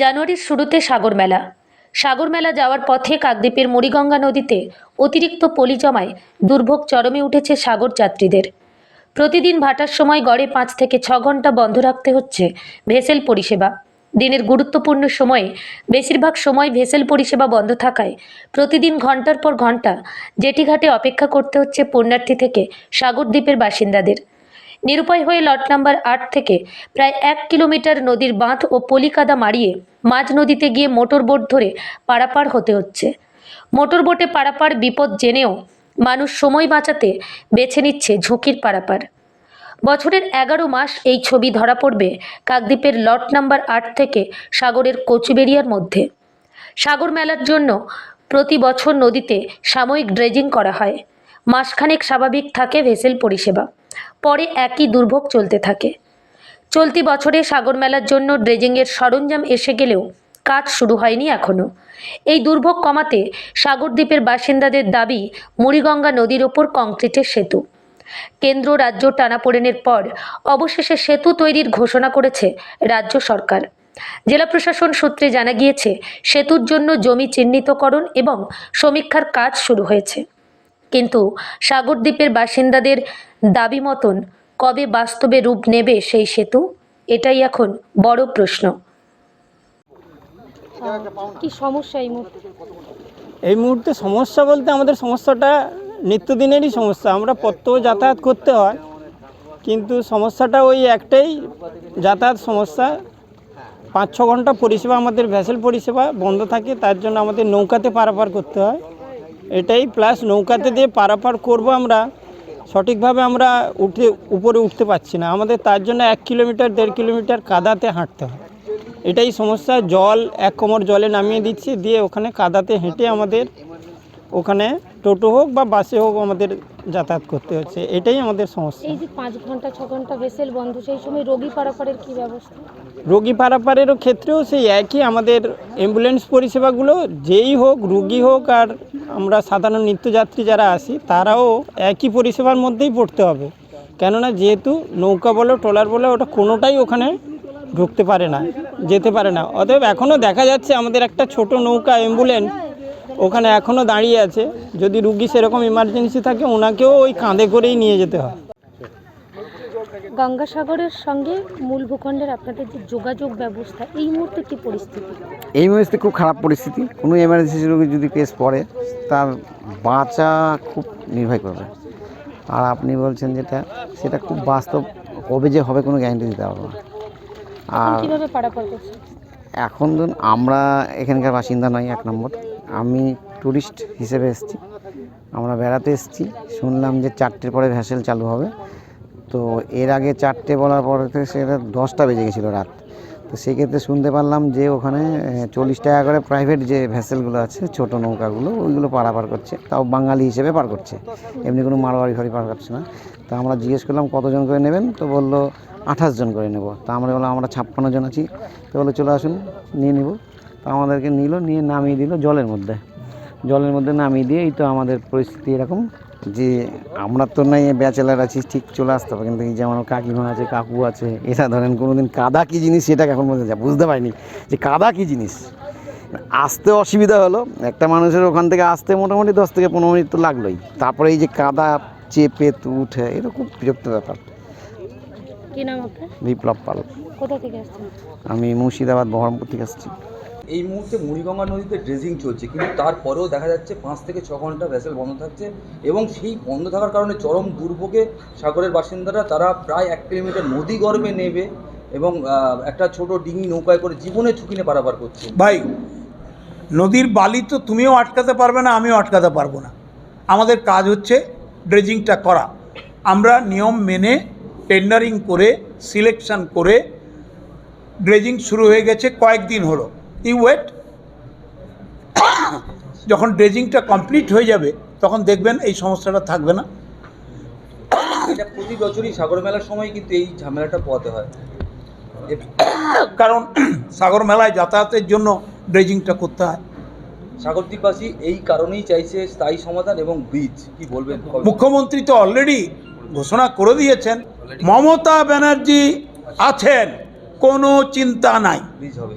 জানুয়ারির শুরুতে সাগর মেলা। সাগর মেলা যাওয়ার পথে কাকদ্বীপের মুড়িগঙ্গা নদীতে অতিরিক্ত পলি জমায় দুর্ভোগ চরমে উঠেছে সাগর যাত্রীদের। প্রতিদিন ভাটার সময় গড়ে পাঁচ থেকে ছ ঘণ্টা বন্ধ রাখতে হচ্ছে ভেসেল পরিষেবা। দিনের গুরুত্বপূর্ণ সময়ে বেশিরভাগ সময় ভেসেল পরিষেবা বন্ধ থাকায় প্রতিদিন ঘণ্টার পর ঘণ্টা জেটিঘাটে অপেক্ষা করতে হচ্ছে পুণ্যার্থী থেকে সাগর দ্বীপের বাসিন্দাদের। নিরুপায় হয়ে লট নাম্বার আট থেকে প্রায় এক কিলোমিটার নদীর বাঁধ ও পলিকাদা মারিয়ে মাঝ নদীতে গিয়ে মোটর বোট ধরে পারাপার হতে হচ্ছে। মোটর বোটে পারাপার বিপদ জেনেও মানুষ সময় বাঁচাতে বেছে নিচ্ছে ঝুঁকির পারাপার। বছরের এগারো মাস এই ছবি ধরা পড়বে কাকদ্বীপের লট নাম্বার আট থেকে সাগরের কচুবেরিয়ার মধ্যে। সাগর মেলার জন্য প্রতি বছর নদীতে সাময়িক ড্রেজিং করা হয়। মাসখানেক স্বাভাবিক থাকে ভেসেল পরিষেবা। পরে একই দুর্ভোগ চলতে থাকে। চলতি বছরে সাগর মেলার জন্য ড্রেজিংয়ের সরঞ্জাম এসে গেলেও কাজ শুরু হয়নি এখনও এই দুর্ভোগ কমাতে সাগরদ্বীপের বাসিন্দাদের দাবি, মুড়িগঙ্গা নদীর ওপর কংক্রিটের সেতু। কেন্দ্র, রাজ্য টানাপোড়েনের পর অবশেষে সেতু তৈরির ঘোষণা করেছে রাজ্য সরকার। জেলা প্রশাসন সূত্রে জানা গিয়েছে, সেতুর জন্য জমি চিহ্নিতকরণ এবং সমীক্ষার কাজ শুরু হয়েছে। কিন্তু সাগরদ্বীপের বাসিন্দাদের দাবি মতন কবে বাস্তবে রূপ নেবে সেই সেতু? এটাই এখন বড় প্রশ্ন। কি সমস্যা এই মুহূর্তে? এই মুহূর্তে সমস্যা বলতে আমাদের সমস্যাটা নিত্যদিনেরই সমস্যা। আমরা প্রত্যহ যাতায়াত করতে হয় কিন্তু সমস্যাটা ওই একটাই যাতায়াত সমস্যা। পাঁচ ছ ঘণ্টা পরিষেবা আমাদের ভ্যাসেল পরিষেবা বন্ধ থাকে তার জন্য আমাদের নৌকাতে পারাপার করতে হয়। এটাই প্লাস নৌকাতে দিয়ে পারাপার করব আমরা। সঠিকভাবে আমরা উঠে, উপরে উঠতে পারছি না। আমাদের তার জন্য এক কিলোমিটার, দেড় কিলোমিটার কাদাতে হাঁটতে হয়। এটাই সমস্যা। জল, এক কোমর জলে নামিয়ে দিচ্ছি, দিয়ে ওখানে কাদাতে হেঁটে আমাদের ওখানে টোটো হোক বা বাসে হোক আমাদের যাতায়াত করতে হচ্ছে এটাই আমাদের সমস্যা। এই যে পাঁচ ঘণ্টা ছ ঘণ্টা ভেসেল বন্ধ সেই সময় রোগী পারাপারের কি ব্যবস্থা? রোগী পারাপারেরও ক্ষেত্রেও সেই একই আমাদের অ্যাম্বুলেন্স পরিষেবাগুলো যেই হোক রুগী হোক আর আমরা সাধারণ নিত্যযাত্রী যারা আসি তারাও একই পরিষেবার মধ্যেই পড়তে হবে। কেননা যেহেতু নৌকা বলো ট্রলার বলো ওটা কোনোটাই ওখানে ঢুকতে পারে না যেতে পারে না। অতএব এখনও দেখা যাচ্ছে আমাদের একটা ছোট নৌকা অ্যাম্বুলেন্স ওখানে এখনও দাঁড়িয়ে আছে। যদি রুগী সেরকম ইমার্জেন্সি থাকে ওনাকেও ওই কাঁধে করেই নিয়ে যেতে হয়। গঙ্গাসাগরের সঙ্গে মূল ভূখণ্ডের আপনাদের যে যোগাযোগ ব্যবস্থা এই মুহূর্তে কি পরিস্থিতি? এই মুহূর্তে খুব খারাপ পরিস্থিতি। কোনো এমার্জেন্সি রোগী যদি কেস পড়ে তার বাঁচা খুব নির্ভর করবে। আর আপনি বলছেন যেটা সেটা খুব বাস্তব কবে যে হবে কোনো গ্যারান্টি দিতে পারব না। আর কীভাবে পারাপার করছে এখন ধরুন আমরা এখানকার বাসিন্দা নয় এক নম্বর। আমি ট্যুরিস্ট হিসেবে এসেছি। আমরা বেড়াতে এসেছি। শুনলাম যে চারটের পরে ভ্যাসেল চালু হবে। তো এর আগে চারটে বলার পরে সেটা দশটা বেজে গেছিল রাত। তো সেক্ষেত্রে শুনতে পারলাম যে ওখানে চল্লিশ টাকা করে প্রাইভেট যে ভ্যাসেলগুলো আছে, ছোট নৌকাগুলো, ওইগুলো পারাপার করছে। তাও বাঙালি হিসেবে পার করছে। এমনি কোনো মারোয়ারি ফাড়ি পার করছে না। তো আমরা জিজ্ঞেস করলাম, কতজন করে নেবেন? তো বলল, আঠাশ জন করে নেব। তা আমরা বললাম, আমরা ছাপ্পান্ন জন আছি। তো বলল, চলে আসুন, নিয়ে নেব। তো আমাদেরকে নিল নিয়ে নামিয়ে দিল জলের মধ্যে। জলের মধ্যে নামিয়ে দিয়ে এই তো আমাদের পরিস্থিতি এরকম যে আমরা তো নাই ব্যাচেলার আছি ঠিক চলে আসতে হবে। কিন্তু এই যে আমার কাকিমা আছে কাকু আছে এরা ধরেন কোনো দিন কাদা কী জিনিস সেটা এখন বলতে যা বুঝতে পারিনি যে কাদা কী জিনিস। আসতে অসুবিধা হলো একটা মানুষের ওখান থেকে আসতে মোটামুটি দশ থেকে পনেরো মিনিট তো লাগলোই। তারপরে এই যে কাদা চেপে তু উঠে এটা খুব বিরক্ত ব্যাপার। বিপ্লব পাল। কোথা থেকে আমি মুর্শিদাবাদ বহরমপুর থেকে আসছি। এই মুহূর্তে মুড়িগঙ্গা নদীতে ড্রেজিং চলছে, কিন্তু তারপরেও দেখা যাচ্ছে পাঁচ থেকে ছ ঘণ্টা ভেসেল বন্ধ থাকছে এবং সেই বন্ধ থাকার কারণে চরম দুর্ভোগে সাগরের বাসিন্দারা, তারা প্রায় এক কিলোমিটার নদী গর্ভে নেবে এবং একটা ছোট ডিঙি নৌকায় করে জীবনে ঝুঁকি নিয়ে পারাপার করছে। ভাই, নদীর বালি তো তুমিও আটকাতে পারবে না, আমিও আটকাতে পারব না। আমাদের কাজ হচ্ছে ড্রেজিংটা করা। আমরা নিয়ম মেনে টেন্ডারিং করে সিলেকশন করে, ড্রেজিং শুরু হয়ে গেছে কয়েকদিন হলো। ইউ ওয়েট যখন ড্রেজিংটা কমপ্লিট হয়ে যাবে তখন দেখবেন এই সমস্যাটা থাকবে না। এটা প্রতি বছরই সাগর মেলার সময় কিন্তু এই ঝামেলাটা পোয়াতে হয়। কারণ সাগর মেলায় যাতায়াতের জন্য ড্রেজিংটা করতে হয়। সাগরদ্বীপবাসী এই কারণেই চাইছে স্থায়ী সমাধান এবং ব্রিজ কি বলবেন? মুখ্যমন্ত্রী তো অলরেডি ঘোষণা করে দিয়েছেন মমতা ব্যানার্জি আছেন কোনো চিন্তা নাই। ব্রিজ হবে।